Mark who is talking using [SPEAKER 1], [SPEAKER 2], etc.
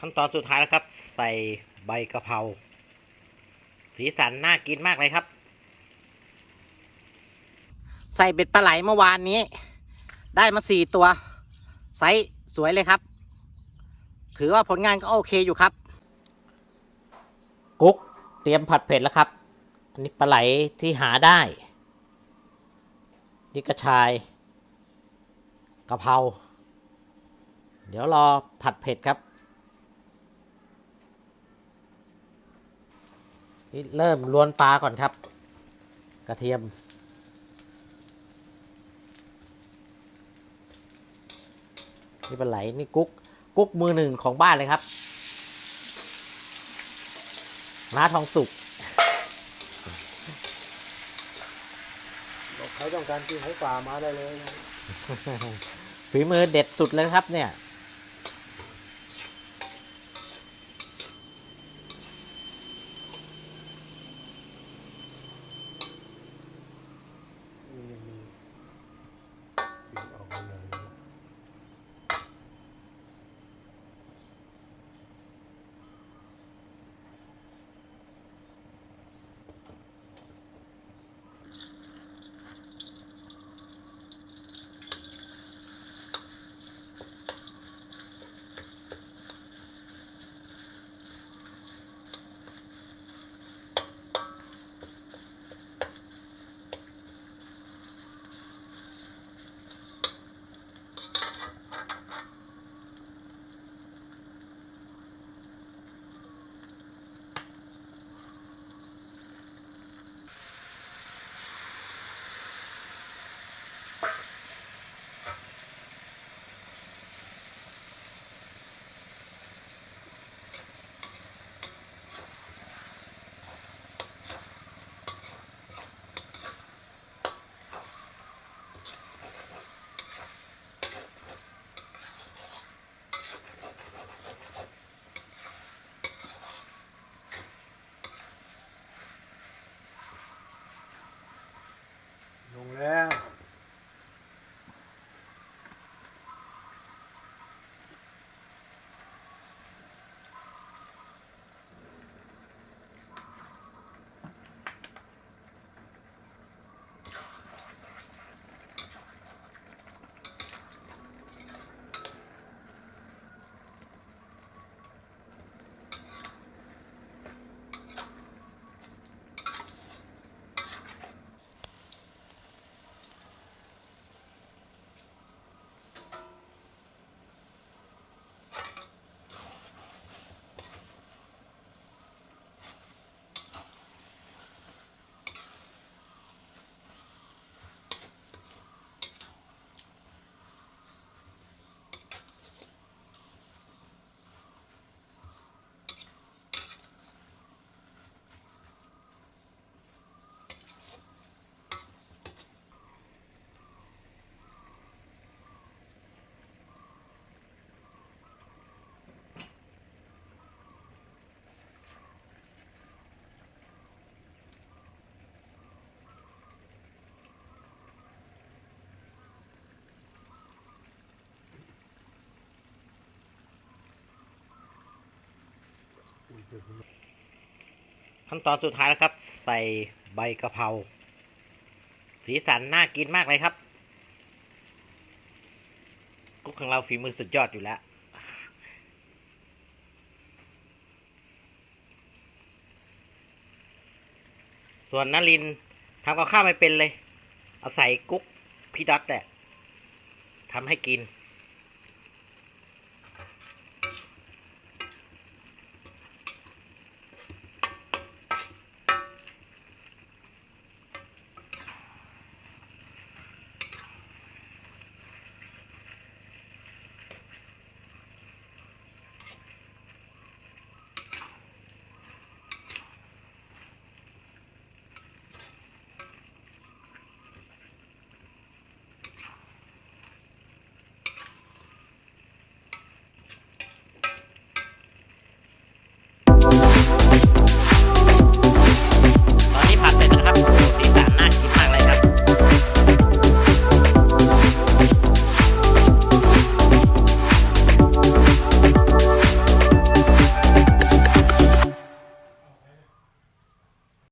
[SPEAKER 1] ขั้นตอนสุดท้ายแล้วครับ ใส่ใบกะเพราสีสันน่ากินมากเลยครับ ใส่เบ็ดปลาไหลเมื่อวานนี้ ได้มาสี่ตัว ไซส์สวยเลยครับ ถือว่าผลงานก็โอเคอยู่ครับ กุ๊กเตรียมผัดเผ็ดแล้วครับ อันนี้ปลาไหลที่หาได้ นี่กระชายกะเพราเดี๋ยวรอผัดเผ็ดครับ เริ่มลวนปลาก่อนครับ กระเทียม นี่เป็นไหลนี่กุ๊กกุ๊กมือหนึ่งของบ้านเลยครับน้าทองสุก
[SPEAKER 2] บอกใครต้องการกินของป่ามาได้เลยนะ
[SPEAKER 1] ฝีมือเด็ดสุดเลยครับเนี่ย
[SPEAKER 2] งแล้
[SPEAKER 1] ขั้นตอนสุดท้ายแล้วครับ ใส่ใบกะเพราสีสันน่ากินมากเลยครับ กุ๊กของเราฝีมือสุดยอดอยู่แล้ว ส่วนนลินทำกับข้าวไม่เป็นเลย เอาใส่กุ๊กพี่ดอตแต่ทำให้กิน